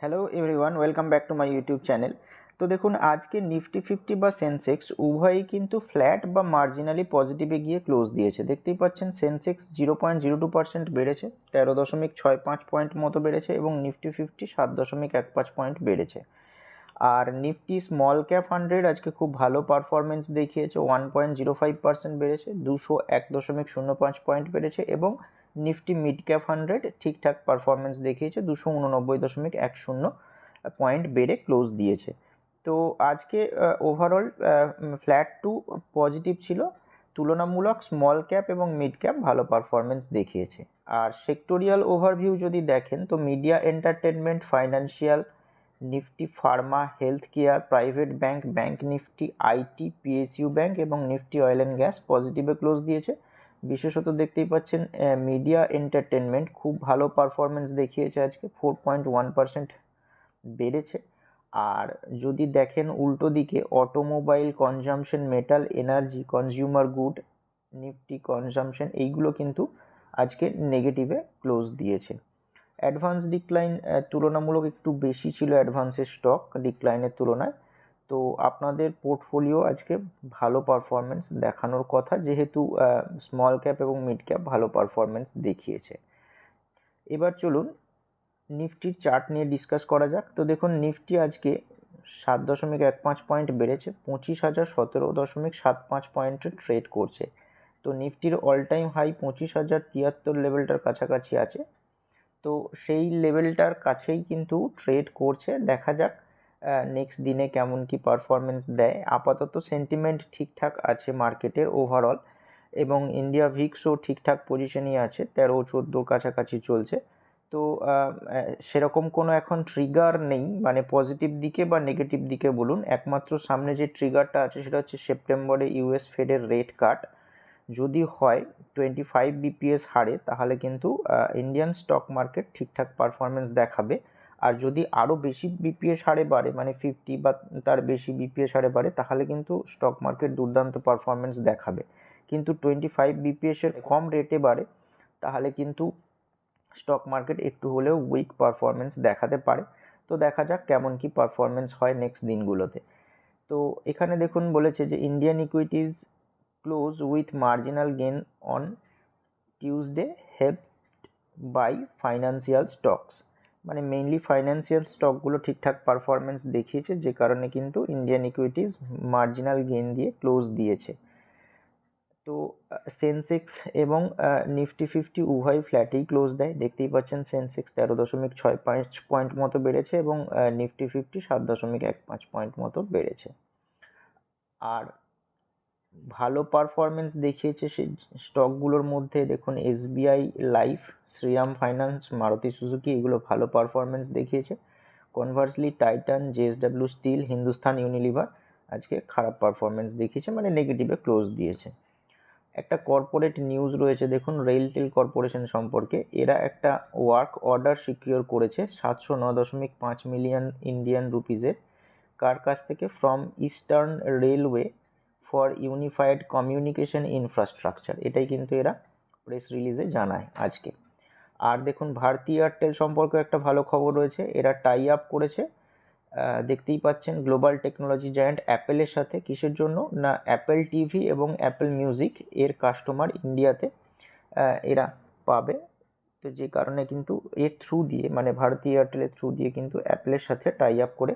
Hello everyone welcome back to my YouTube channel তো দেখুন, আজকে নিফটি ফিফটি বা সেন্সেক্স উভয়ই কিন্তু ফ্ল্যাট বা মার্জিনালি পজিটিভে গিয়ে ক্লোজ দিয়েছে। দেখতেই পাচ্ছেন Sensex zero point zero two percent বেড়েছে, তেরো দশমিক ছয় পাঁচ পয়েন্ট মতো বেড়েছে এবং নিফটি ফিফটি সাত দশমিক এক পাঁচ পয়েন্ট বেড়েছে। আর নিফটি স্মল ক্যাপ হান্ড্রেড আজকে খুব ভালো পারফরমেন্স দেখিয়েছে one point zero five percent বেড়েছে, দুশো এক দশমিক শূন্য পাঁচ পয়েন্ট বেড়েছে এবং নিফটি মিড ক্যাপ হান্ড্রেড ঠিকঠাক পারফরমেন্স দেখিয়েছে, দুশো উননব্বই দশমিক এক শূন্য পয়েন্ট বেড়ে ক্লোজ দিয়েছে। তো আজকে ওভারঅল ফ্ল্যাট টু পজিটিভ ছিল। তুলনামূলক স্মল ক্যাপ এবং মিড ক্যাপ ভালো পারফরমেন্স দেখিয়েছে। আর সেক্টোরিয়াল ওভারভিউ যদি দেখেন, তো media entertainment financial Nifty pharma health care private bank bank Nifty IT PSU bank এবং নিফটি অয়েল অ্যান্ড গ্যাস পজিটিভে ক্লোজ দিয়েছে। বিশেষত দেখতেই পাচ্ছেন মিডিয়া এন্টারটেনমেন্ট খুব ভালো পারফরমেন্স দেখিয়েছে আজকে ফোর পয়েন্ট ওয়ান বেড়েছে। আর যদি দেখেন উল্টো দিকে automobile consumption metal energy consumer good Nifty consumption এইগুলো কিন্তু আজকে নেগেটিভে ক্লোজ দিয়েছে। অ্যাডভান্স ডিক্লাইন তুলনামূলক একটু বেশি ছিল অ্যাডভান্সের স্টক ডিক্লাইনের তুলনায়। তো আপনাদের পোর্টফোলিও আজকে ভালো পারফরমেন্স দেখানোর কথা, যেহেতু স্মল ক্যাপ এবং মিড ক্যাপ ভালো পারফরমেন্স দেখিয়েছে। এবার চলুন নিফটির চার্ট নিয়ে ডিসকাস করা যাক। তো দেখুন, নিফটি আজকে সাত দশমিক এক পাঁচ পয়েন্ট বেড়েছে, পঁচিশ হাজার সতেরো দশমিক সাত পাঁচ পয়েন্টে ট্রেড করছে। তো নিফটির অল টাইম হাই পঁচিশ হাজার তিয়াত্তর লেভেলটার কাছাকাছি আছে। তো সেই লেভেলটার কাছেই কিন্তু ট্রেড করছে। দেখা যাক নেক্সট দিনে কেমন কি পারফরমেন্স দেয়? আপাতত সেন্টিমেন্ট ঠিকঠাক আছে মার্কেটের ওভারঅল এবং ইন্ডিয়া ভিক্সও ঠিকঠাক পজিশনই আছে, তেরো চোদ্দোর কাছাকাছি চলছে। তো সেরকম কোনো এখন ট্রিগার নেই মানে পজিটিভ দিকে বা নেগেটিভ দিকে বলুন। একমাত্র সামনে যে ট্রিগারটা আছে সেটা হচ্ছে সেপ্টেম্বরে ইউএস ফেডের রেট কাট যদি হয় টোয়েন্টি ফাইভ বিপিএস হারে, তাহলে কিন্তু ইন্ডিয়ান স্টক মার্কেট ঠিকঠাক পারফরমেন্স দেখাবে। আর যদি আরও বেশি বিপিএস হারে বাড়ে মানে ফিফটি বা তার বেশি বিপিএস হারে বাড়ে, তাহলে কিন্তু স্টক মার্কেট দুর্দান্ত পারফরমেন্স দেখাবে। কিন্তু টোয়েন্টি ফাইভ বিপিএসের কম রেটে বাড়ে, তাহলে কিন্তু স্টক মার্কেট একটু হলেও উইক পারফরমেন্স দেখাতে পারে। তো দেখা যাক কেমন কি পারফরমেন্স হয় নেক্সট দিনগুলোতে। তো এখানে দেখুন বলেছে যে Indian equities close with marginal gain on Tuesday help by financial stocks মানে মেইনলি ফাইন্যান্সিয়াল স্টকগুলো ঠিকঠাক পারফরমেন্স দেখিয়েছে, যে কারণে কিন্তু ইন্ডিয়ান ইকুইটিজ মার্জিনাল গেন দিয়ে ক্লোজ দিয়েছে। তো সেন্সেক্স এবং নিফটি ফিফটি উভয় ফ্ল্যাটেই ক্লোজ দেয়। দেখতেই পাচ্ছেন সেন্সেক্স তেরো দশমিক ছয় পাঁচ পয়েন্ট মতো বেড়েছে এবং নিফটি ফিফটি সাত দশমিক এক পাঁচ পয়েন্ট মতো বেড়েছে। আর ভালো পারফরমেন্স দেখিয়েছে সেই স্টকগুলোর মধ্যে। দেখুন SBI life Shriram finance Maruti Suzuki এগুলো ভালো পারফরমেন্স দেখিয়েছে। Conversely Titan JSW steel Hindustan Unilever আজকে খারাপ পারফরমেন্স দেখিয়েছে মানে নেগেটিভে ক্লোজ দিয়েছে। একটা কর্পোরেট নিউজ রয়েছে, দেখুন রেলটেল কর্পোরেশন সম্পর্কে। এরা একটা ওয়ার্ক অর্ডার সিকিওর করেছে সাতশো ন দশমিক পাঁচ মিলিয়ন ইন্ডিয়ান রুপিজের কার কাছ থেকে? From eastern railway for unified communication infrastructure. এটাই কিন্তু এরা প্রেস রিলিজে জানায় আজকে। আর দেখুন ভারতী এয়ারটেল সম্পর্কে একটা ভালো খবর রয়েছে। এরা টাই আপ করেছে। দেখতেই পাচ্ছেন গ্লোবাল টেকনোলজি জায়ান্ট অ্যাপেলের সাথে। কিসের জন্য? না অ্যাপেল টিভি এবং অ্যাপেল মিউজিক এর কাস্টমার ইন্ডিয়াতে এরা পাবে। তো যে কারণে কিন্তু এর থ্রু দিয়ে মানে ভারতী এয়ারটেলের থ্রু দিয়ে কিন্তু অ্যাপেলের সাথে টাই আপ করে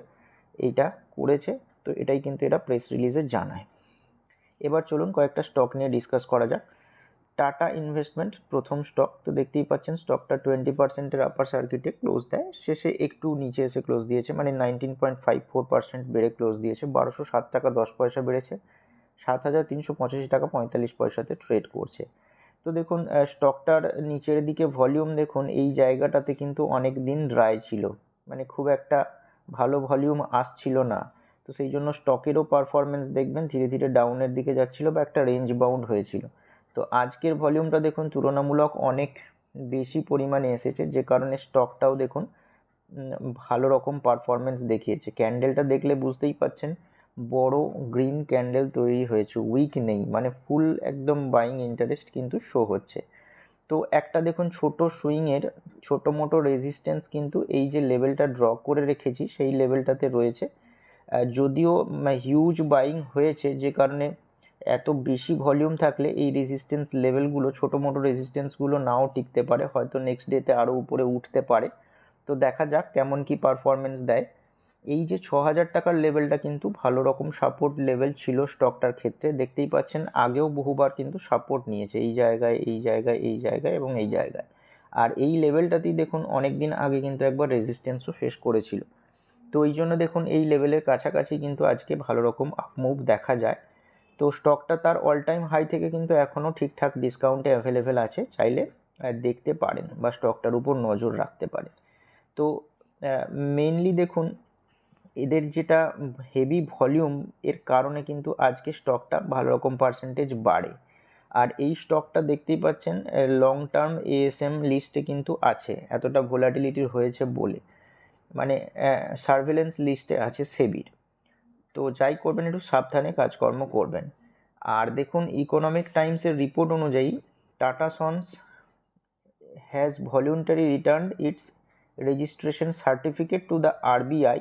এইটা করেছে। তো এটাই কিন্তু এরা প্রেস রিলিজে জানায়। এবার চলুন কয়েকটা স্টক নিয়ে ডিসকাস করা যাক। টাটা ইনভেস্টমেন্ট প্রথম স্টক তো দেখতেই পাচ্ছেন স্টকটা টোয়েন্টি পার্সেন্টের আপার সার্কিটে ক্লোজ দেয়। শেষে একটু নিচে এসে ক্লোজ দিয়েছে মানে nineteen point five four percent বেড়ে ক্লোজ দিয়েছে। বারোশো সাত টাকা দশ পয়সা বেড়েছে, সাত হাজার তিনশো পঁচাশি টাকা পঁয়তাল্লিশ পয়সাতে ট্রেড করছে। তো দেখুন স্টকটার নিচের দিকে ভলিউম দেখুন, এই জায়গাটাতে কিন্তু অনেক দিন ড্রাই ছিল। মানে খুব একটা ভালো ভলিউম আসছিল না। তো সেই জন্য স্টকেরও পারফরমেন্স দেখবেন, ধীরে ধীরে ডাউনের দিকে যাচ্ছিল বা একটা রেঞ্জ বাউন্ড হয়েছিল। তো আজকের ভলিউমটা দেখুন, তুলনামূলক অনেক বেশি পরিমাণে এসেছে, যে কারণে স্টকটাও দেখুন ভালো রকম পারফরমেন্স দেখিয়েছে। ক্যান্ডেলটা দেখলে বুঝতেই পাচ্ছেন, বড় গ্রিন ক্যান্ডেল তৈরি হয়েছে উইক নেই মানে ফুল একদম বাইং ইন্টারেস্ট কিন্তু শো হচ্ছে। তো একটা দেখুন, ছোট সুইংয়ের ছোটো মোটো রেজিস্ট্যান্স কিন্তু এই যে লেভেলটা ড্র করে রেখেছি, সেই লেভেলটাতে রয়েছে। যদিও হিউজ বাইং হয়েছে, যে কারণে এত বেশি ভলিউম থাকলে এই রেজিস্ট্যান্স লেভেলগুলো ছোটো মোটো রেজিস্ট্যান্সগুলো নাও টিকতে পারে, হয়তো নেক্সট ডেতে আরও উপরে উঠতে পারে। তো দেখা যাক কেমন কি পারফরমেন্স দেয়। এই যে ছ হাজার টাকার লেভেলটা কিন্তু ভালো রকম সাপোর্ট লেভেল ছিল স্টকটার ক্ষেত্রে। দেখতেই পাচ্ছেন, আগেও বহুবার কিন্তু সাপোর্ট নিয়েছে, এই জায়গায় এই জায়গায় এই জায়গায় এবং এই জায়গায়। আর এই লেভেলটাতেই দেখুন অনেক দিন আগে কিন্তু একবার রেজিস্ট্যান্সও ফেস করেছিল। তো এই জন্য দেখুন, এই লেভেলের কাছাকাছি কিন্তু আজকে ভালো রকম মুভ দেখা যায়। তো স্টকটা তার অল টাইম হাই থেকে কিন্তু এখনও ঠিকঠাক ডিসকাউন্টে অ্যাভেলেবেল আছে, চাইলে দেখতে পারেন বা স্টকটার উপর নজর রাখতে পারেন। তো মেনলি দেখুন, এদের যেটা হেভি ভলিউম এর কারণে কিন্তু আজকে স্টকটা ভালো রকম পার্সেন্টেজ বাড়ে। আর এই স্টকটা দেখতেই পাচ্ছেন লং টার্ম এএসএম লিস্টে কিন্তু আছে, এতটা ভোলাটিলিটি হয়েছে বলে। মানে সার্ভেলেন্স লিস্টে আছে সেবির। তো যাই করবেন, একটু সাবধানে কাজকর্ম করবেন। আর দেখুন ইকোনমিক টাইমসের রিপোর্ট অনুযায়ী Tata Sons has voluntary return its registration certificate to the RBI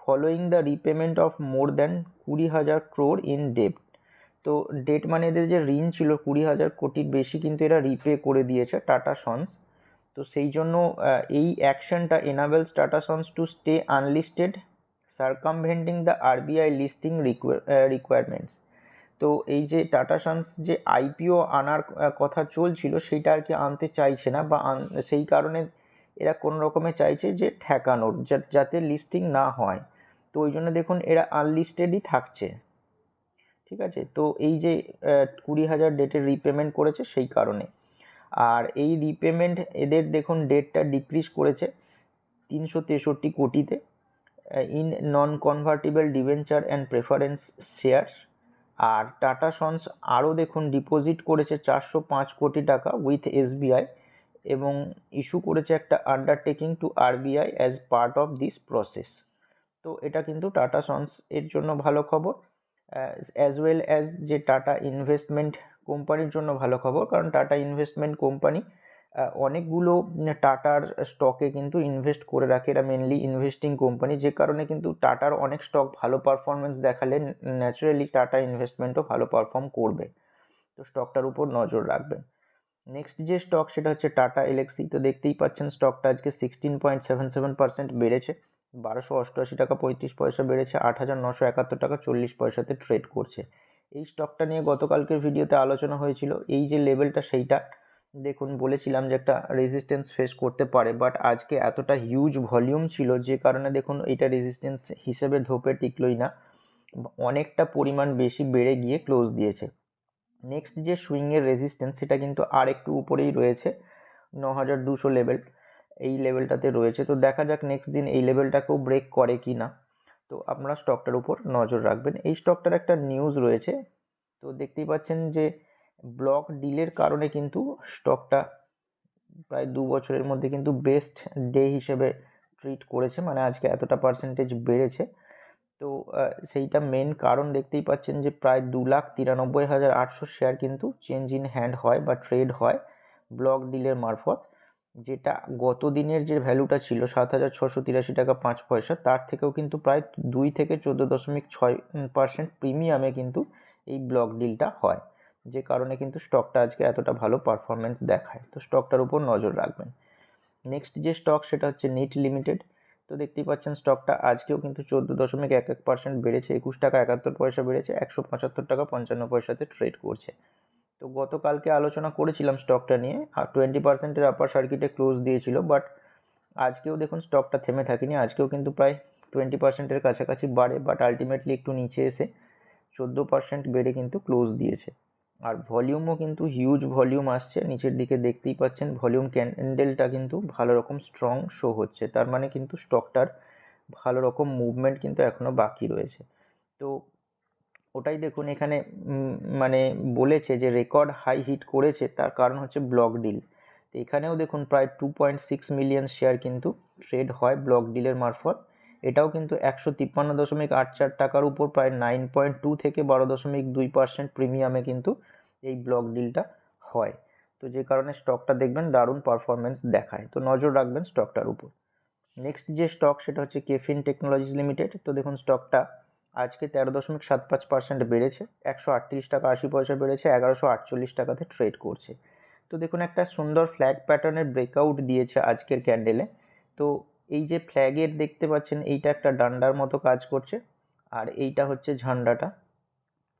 following the repayment of more than কুড়ি হাজার ক্রোর ইন ডেট তো ডেট মানে এদের যে ঋণ ছিল কুড়ি হাজার কোটির বেশি কিন্তু এরা রিপে করে দিয়েছে টাটা সন্স তো সেই জন্য এই অ্যাকশনটা enables Tata to stay unlisted circumventing the RBI listing requirements তো এই যে টাটা সন্স যে আইপিও আনার কথা চলছিল, সেইটা আর কি আনতে চাইছে না বা সেই কারণে এরা কোনো রকমে চাইছে যে ঠেকানোর যাতে লিস্টিং না হয়। তো ওই জন্য দেখুন, এরা আনলিস্টেডই থাকছে। ঠিক আছে? তো এই যে কুড়ি হাজার ডেটের রিপেমেন্ট করেছে, সেই কারণে। আর এই রিপেমেন্ট এদের দেখুন ডেটটা ডিক্রিজ করেছে তিনশো তেষট্টি কোটিতে in non convertible debenture and preference share R Tata sons আরও দেখুন ডিপোজিট করেছে চারশো পাঁচ কোটি টাকা উইথ এসবিআই এবং ইস্যু করেছে একটা undertaking to RBI as part of this process তো এটা কিন্তু টাটা সন্স এর জন্য ভালো খবর অ্যাজ ওয়েল অ্যাজ যে টাটা ইনভেস্টমেন্ট কোম্পানির জন্য ভালো খবর, কারণ টাটা ইনভেস্টমেন্ট কোম্পানি অনেকগুলো টাটার স্টকে কিন্তু ইনভেস্ট করে রাখে। এরা মেনলি ইনভেস্টিং কোম্পানি যে কারণে কিন্তু টাটার অনেক স্টক ভালো পারফরমেন্স দেখালে ন্যাচারালি টাটা ইনভেস্টমেন্টও ভালো পারফর্ম করবে। তো স্টকটার উপর নজর রাখবেন। নেক্সট যে স্টক সেটা হচ্ছে টাটা এলেক্সি তো দেখতেই পাচ্ছেন স্টকটা আজকে sixteen point seven seven percent বেড়েছে। বারোশো অষ্টআশি টাকা পঁয়ত্রিশ পয়সা বেড়েছে। আট হাজার নশো একাত্তর টাকা চল্লিশ পয়সাতে ট্রেড করছে। এই স্টকটা নিয়ে গতকালকের ভিডিওতে আলোচনা হয়েছিল। এই যে লেভেলটা সেইটা, দেখুন, বলেছিলাম যে একটা রেজিস্ট্যান্স ফেস করতে পারে বাট আজকে এতটা হিউজ ভলিউম ছিল যে কারণে দেখুন, এটা রেজিস্ট্যান্স হিসেবে ধোপে টিকলই না। অনেকটা পরিমাণ বেশি বেড়ে গিয়ে ক্লোজ দিয়েছে। নেক্সট যে সুইংয়ের রেজিস্ট্যান্স সেটা কিন্তু আর একটু উপরেই রয়েছে ন হাজার দুশো লেভেল এই লেভেলটাতে রয়েছে। তো দেখা যাক নেক্সট দিন এই লেভেলটাকেও ব্রেক করে কি না তো আপনারা স্টকটার উপর নজর রাখবেন। এই স্টকটার একটা নিউজ রয়েছে। তো দেখতেই পাচ্ছেন যে ব্লক ডিলের কারণে কিন্তু স্টকটা প্রায় দু বছরের মধ্যে কিন্তু বেস্ট ডে হিসেবে ট্রিট করেছে। মানে আজকে এতটা পার্সেন্টেজ বেড়েছে। তো সেইটা মেন কারণ দেখতেই পাচ্ছেন যে প্রায় দু লাখ তিরানব্বই হাজার আটশো শেয়ার কিন্তু চেঞ্জ ইন হ্যান্ড হয় বা ট্রেড হয় ব্লক ডিলের মারফত। যেটা গত দিনের যে ভ্যালুটা ছিল সাত হাজার ছশো তিরাশি টাকা পাঁচ পয়সা, তার থেকেও কিন্তু প্রায় দুই থেকে চোদ্দ দশমিক ছয় পার্সেন্ট প্রিমিয়ামে কিন্তু এই ব্লক ডিলটা হয়। যে কারণে কিন্তু স্টকটা আজকে এতটা ভালো পারফরমেন্স দেখায়। তো স্টকটার উপর নজর রাখবেন। নেক্সট যে স্টক সেটা হচ্ছে নিট লিমিটেড তো দেখতেই পাচ্ছেন স্টকটা আজকেও কিন্তু চোদ্দ দশমিক এক এক পার্সেন্ট বেড়েছে, একুশ টাকা একাত্তর পয়সা বেড়েছে, একশো পঁচাত্তর টাকা পঞ্চান্ন পয়সাতে ট্রেড করছে। তো গতকালকে আলোচনা করেছিলাম স্টকটা নিয়ে। আর টোয়েন্টি পার্সেন্টের আপার সার্কিটে ক্লোজ দিয়েছিল বাট আজকেও দেখুন স্টকটা থেমে থাকেনি। আজকেও কিন্তু প্রায় টোয়েন্টি পার্সেন্টের কাছাকাছি বাড়ে বাট আলটিমেটলি একটু নিচে এসে চোদ্দ পার্সেন্ট বেড়ে কিন্তু ক্লোজ দিয়েছে। আর ভলিউমও কিন্তু হিউজ ভলিউম আসছে। নিচের দিকে দেখতেই পাচ্ছেন ভলিউম ক্যান্ডেলটা কিন্তু ভালো রকম স্ট্রং শো হচ্ছে। তার মানে কিন্তু স্টকটার ভালো রকম মুভমেন্ট কিন্তু এখনও বাকি রয়েছে। তো ওটাই দেখুন এখানে মানে বলেছে যে রেকর্ড হাই হিট করেছে, তার কারণ হচ্ছে ব্লক ডিল। তো এখানেও দেখুন প্রায় two point six million share কিন্তু ট্রেড হয় ব্লক ডিলের মারফত। এটাও কিন্তু একশো তিপ্পান্ন দশমিক আট চার টাকার উপর প্রায় নাইন পয়েন্ট টু থেকে বারো দশমিক দুই পার্সেন্ট প্রিমিয়ামে কিন্তু এই ব্লক ডিলটা হয়। তো যে কারণে স্টকটা দেখবেন দারুণ পারফরমেন্স দেখায়। তো নজর রাখবেন স্টকটার উপর। নেক্সট যে স্টক সেটা হচ্ছে কেফিন টেকনোলজিস লিমিটেড তো দেখুন স্টকটা আজকে তেরো দশমিক সাত পাঁচ পার্সেন্ট বেড়েছে, একশো আটত্রিশ টাকা আশি পয়সা বেড়েছে, এগারোশো আটচল্লিশ টাকাতে ট্রেড করছে। তো দেখুন, একটা সুন্দর ফ্ল্যাগ প্যাটার্নের ব্রেকআউট দিয়েছে আজকের ক্যান্ডেলে তো এই যে ফ্ল্যাগের দেখতে পাচ্ছেন, এইটা একটা ডান্ডার মতো কাজ করছে, আর এইটা হচ্ছে ঝান্ডাটা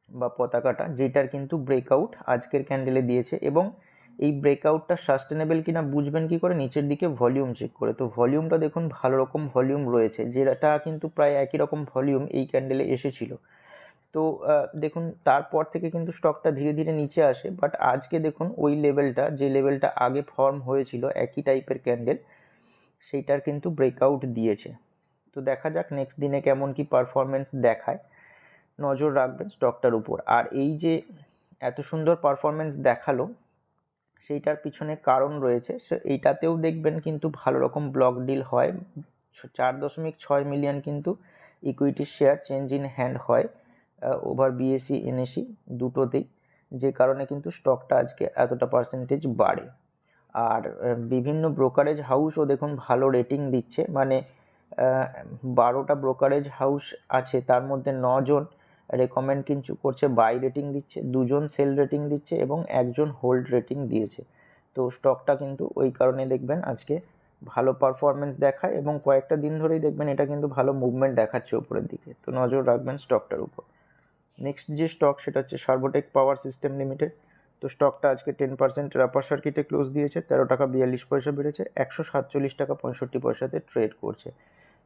বা পতাকাটা, যেটার কিন্তু ব্রেকআউট আজকের ক্যান্ডেলে দিয়েছে। এবং এই ব্রেকআউটটা সাস্টেনেবল কিনা বুঝবেন কি করে? নিচের দিকে ভলিউম চেক করে। তো ভলিউমটা দেখুন, ভালো রকম ভলিউম রয়েছে। যেটা কিন্তু প্রায় একই রকম ভলিউম এই ক্যান্ডেলে এসেছিল। তো দেখুন, তারপর থেকে কিন্তু স্টকটা ধীরে ধীরে নিচে আসে। বাট আজকে দেখুন, ওই লেভেলটা যে লেভেলটা আগে ফর্ম হয়েছিল, একই টাইপের ক্যান্ডেল সেইটার কিন্তু ব্রেকআউট দিয়েছে। তো দেখা যাক নেক্সট দিনে কেমন কি পারফরমেন্স দেখায়। নজর রাখবেন স্টকটার উপর। আর এই যে এত সুন্দর পারফরমেন্স দেখাল সেইটার পিছনে কারণ রয়েছে। সে এইটাতেও দেখবেন কিন্তু ভালো রকম ব্লক ডিল হয়। চার দশমিক ছয় মিলিয়ন কিন্তু equity share change in hand হয় ওভার বিএসসি এনএসি দুটোতেই। যে কারণে কিন্তু স্টকটা আজকে এতটা পার্সেন্টেজ বাড়ে। আর বিভিন্ন ব্রোকারেজ হাউসও দেখুন ভালো রেটিং দিচ্ছে। মানে বারোটা ব্রোকারেজ হাউস আছে, তার মধ্যে নজন রেকমেন্ড কিন্তু করছে বাই রেটিং দিচ্ছে, দুজন সেল রেটিং দিচ্ছে এবং একজন হোল্ড রেটিং দিয়েছে। তো স্টকটা কিন্তু ওই কারণে দেখবেন আজকে ভালো পারফরমেন্স দেখায় এবং কয়েকটা দিন ধরেই দেখবেন এটা কিন্তু ভালো মুভমেন্ট দেখাচ্ছে উপরের দিকে। তো নজর রাখবেন স্টকটার উপর। নেক্সট যে স্টক সেটা হচ্ছে সার্বোটেক পাওয়ার সিস্টেম লিমিটেড তো স্টকটা আজকে টেন পার্সেন্টের আপার সার্কিটে ক্লোজ দিয়েছে, তেরো টাকা বিয়াল্লিশ পয়সা বেড়েছে, একশো সাতচল্লিশ টাকা পঁয়ষট্টি পয়সাতে ট্রেড করছে।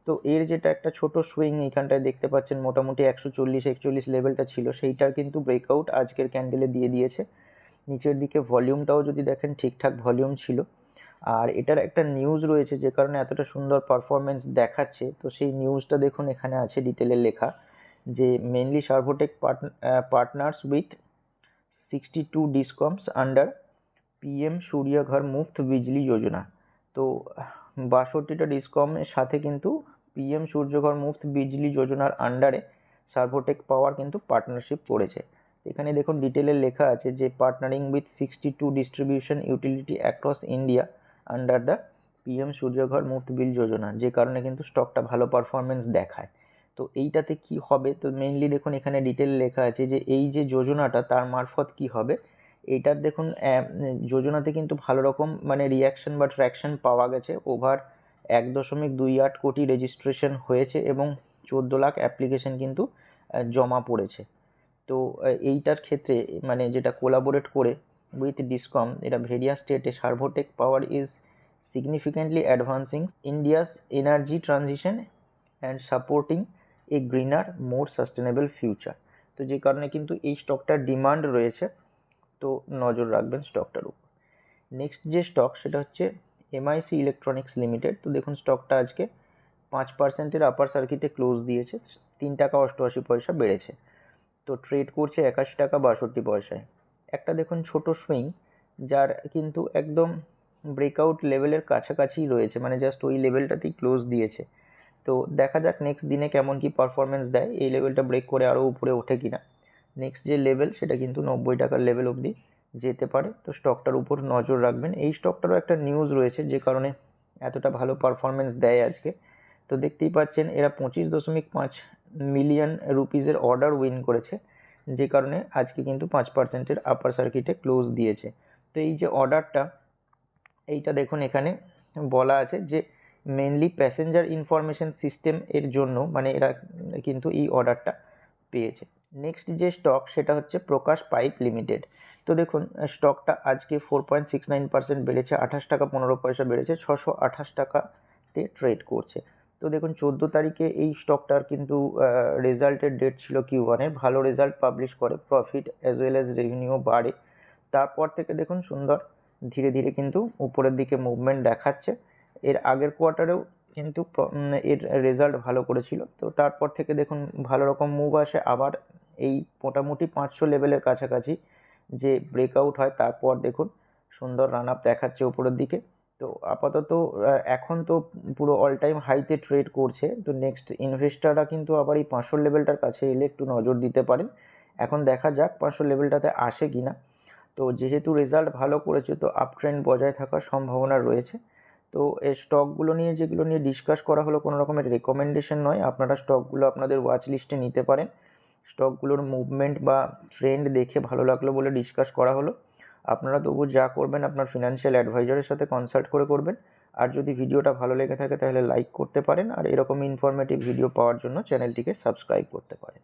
তো এর যেটা একটা ছোট সুইং এইখানটায় দেখতে পাচ্ছেন, মোটামুটি একশো চল্লিশ, একচল্লিশ লেভেলটা ছিল, সেইটার কিন্তু ব্রেকআউট আজকের ক্যান্ডেলে দিয়ে দিয়েছে। নিচের দিকে ভলিউমটাও যদি দেখেন, ঠিকঠাক ভলিউম ছিল। আর এটার একটা নিউজ রয়েছে, যে কারণে এতটা সুন্দর পারফরমেন্স দেখাচ্ছে, তো সেই নিউজটা দেখুন, এখানে আছে ডিটেলে লেখা, যে mainly Servotech partners with sixty two discoms under PM Surya Ghar Muft Bijli Yojana তো বাষট্টিটা ডিসকমের সাথে কিন্তু পিএম সূর্যঘর মুফত বিজলি যোজনার আন্ডারে সার্ভোটেক পাওয়ার কিন্তু পার্টনারশিপ করেছে। এখানে দেখুন ডিটেলে লেখা আছে যে partnering with sixty two distribution utility across India under the PM Surya Ghar Muft Bijli Yojana, যে কারণে কিন্তু স্টকটা ভালো পারফরমেন্স দেখায়। তো এইটাতে কি হবে? তো মেইনলি দেখুন এখানে ডিটেল লেখা আছে যে এই যে যোজনাটা, তার মারফত কি হবে? এইটার দেখুন যোজনাতে কিন্তু ভালো রকম মানে রিয়াকশন বা ট্র্যাকশন পাওয়া গেছে ওভার এক দশমিক দুই আট কোটি রেজিস্ট্রেশন হয়েছে এবং চোদ্দ লাখ অ্যাপ্লিকেশন কিন্তু জমা পড়েছে। তো এইটার ক্ষেত্রে মানে যেটা কোলাবোরেট করে উইথ ডিসকম এটা ভেরিয়াস স্টেটে Servotech power is significantly advancing India's energy transition and supporting a greener more sustainable future তো যে কারণে কিন্তু এই স্টকটার ডিমান্ড রয়েছে। তো নজর রাখবেন স্টকটার উপর। নেক্সট যে স্টক সেটা হচ্ছে এমআইসি ইলেকট্রনিক্স লিমিটেড তো দেখুন স্টকটা আজকে পাঁচ পার্সেন্টের আপার সার্কিটে ক্লোজ দিয়েছে। তিন টাকা অষ্টআশি পয়সা বেড়েছে। তো ট্রেড করছে একাশি টাকা বাষট্টি পয়সায়। একটা দেখুন, ছোট সুইং যার কিন্তু একদম ব্রেকআউট লেভেলের কাছাকাছি রয়েছে। মানে জাস্ট ওই লেভেলটাতেই ক্লোজ দিয়েছে। তো দেখা যাক নেক্সট দিনে কেমন কি পারফরমেন্স দেয়। এই লেভেলটা ব্রেক করে আরও উপরে ওঠে কিনা। নেক্সট যে লেভেল সেটা কিন্তু নব্বই টাকার লেভেল অবধি যেতে পারে। তো স্টকটার উপর নজর রাখবেন। এই স্টকটারও একটা নিউজ রয়েছে যে কারণে এতটা ভালো পারফরমেন্স দেয় আজকে। তো দেখতেই পাচ্ছেন, এরা পঁচিশ দশমিক পাঁচ মিলিয়ন রুপিজের অর্ডার উইন করেছে, যে কারণে আজকে কিন্তু পাঁচ পার্সেন্টের আপার সার্কিটে ক্লোজ দিয়েছে। তো এই যে অর্ডারটা এইটা দেখুন এখানে বলা আছে যে মেনলি প্যাসেঞ্জার ইনফরমেশন সিস্টেম এর জন্য মানে এরা কিন্তু এই অর্ডারটা পেয়েছে। নেক্সট যে স্টক সেটা হচ্ছে প্রকাশ পাইপ লিমিটেড। তো দেখুন স্টকটা আজকে four point six nine percent বেড়েছে, আঠাশ টাকা পনেরো পয়সা বেড়েছে, ছশো আঠাশ টাকাতে ট্রেড করছে। তো দেখুন, চোদ্দ তারিখে এই স্টকটার কিন্তু রেজাল্টের ডেট ছিল কিউ ওয়ানের ভালো রেজাল্ট পাবলিশ করে profit as well as revenue বাড়ে। তারপর থেকে দেখুন, সুন্দর, ধীরে ধীরে কিন্তু উপরের দিকে মুভমেন্ট দেখাচ্ছে। এর আগের কোয়ার্টারেও কিন্তু এর রেজাল্ট ভালো করেছিল। তো তারপর থেকে দেখুন, ভালো রকম মুভ আসে। আবার এই মোটামুটি পাঁচশো লেভেলের কাছাকাছি যে ব্রেকআউট হয়, তারপর দেখুন সুন্দর রান আপ দেখাচ্ছে উপরের দিকে। তো আপাতত এখন তো পুরো অল টাইম হাইতে ট্রেড করছে। তো নেক্সট ইনভেস্টাররা কিন্তু আবার এই পাঁচশো লেভেলটার কাছে এলে একটু নজর দিতে পারেন। এখন দেখা যাক পাঁচশো লেভেলটাতে আসে কি না। তো তো যেহেতু রেজাল্ট ভালো করেছে, তো আপ ট্রেন্ড বজায় থাকার সম্ভাবনা রয়েছে। তো এই স্টকগুলো নিয়ে, যেগুলো নিয়ে ডিসকাস করা হলো, কোনো রকমের রেকমেন্ডেশন নয়। আপনারা স্টকগুলো আপনাদের ওয়াচ লিস্টে নিতে পারেন। স্টকগুলোর মুভমেন্ট বা ট্রেন্ড দেখে ভালো লাগল বলে ডিসকাস করা হলো। আপনারা তবু যা করবেন, আপনার ফিনান্সিয়াল অ্যাডভাইজারের সাথে কনসাল্ট করে করবেন। আর যদি ভিডিওটা ভালো লেগে থাকে, তাহলে লাইক করতে পারেন। আর এরকম ইনফরমেটিভ ভিডিও পাওয়ার জন্য চ্যানেলটিকে সাবস্ক্রাইব করতে পারেন।